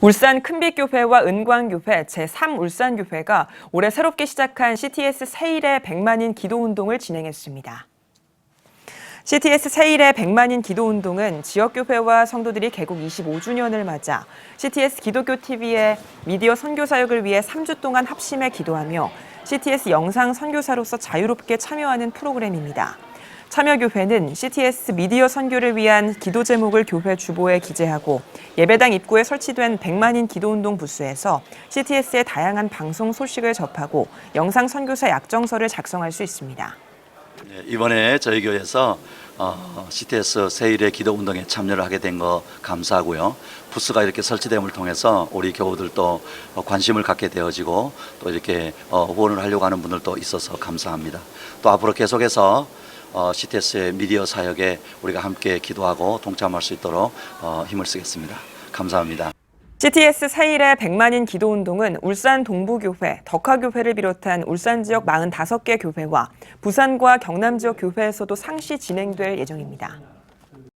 울산 큰빛교회와 은광교회 제3울산교회가 올해 새롭게 시작한 CTS 세일의 100만인 기도운동을 진행했습니다. CTS 세일의 100만인 기도운동은 지역교회와 성도들이 개국 25주년을 맞아 CTS 기독교TV의 미디어 선교 사역을 위해 3주 동안 합심해 기도하며 CTS 영상 선교사로서 자유롭게 참여하는 프로그램입니다. 참여교회는 CTS 미디어 선교를 위한 기도 제목을 교회 주보에 기재하고 예배당 입구에 설치된 100만인 기도운동 부스에서 CTS의 다양한 방송 소식을 접하고 영상 선교사 약정서를 작성할 수 있습니다. 네, 이번에 저희 교회에서 어, CTS 세일의 기도 운동에 참여를 하게 된 거 감사하고요. 부스가 이렇게 설치됨을 통해서 우리 교우들도 어, 관심을 갖게 되어지고 또 이렇게 어, 후원을 하려고 하는 분들도 있어서 감사합니다. 또 앞으로 계속해서 어, CTS의 미디어 사역에 우리가 함께 기도하고 동참할 수 있도록 어, 힘을 쓰겠습니다. 감사합니다. CTS 세일의 100만인 기도운동은 울산 동부교회, 덕화교회를 비롯한 울산 지역 45개 교회와 부산과 경남 지역 교회에서도 상시 진행될 예정입니다.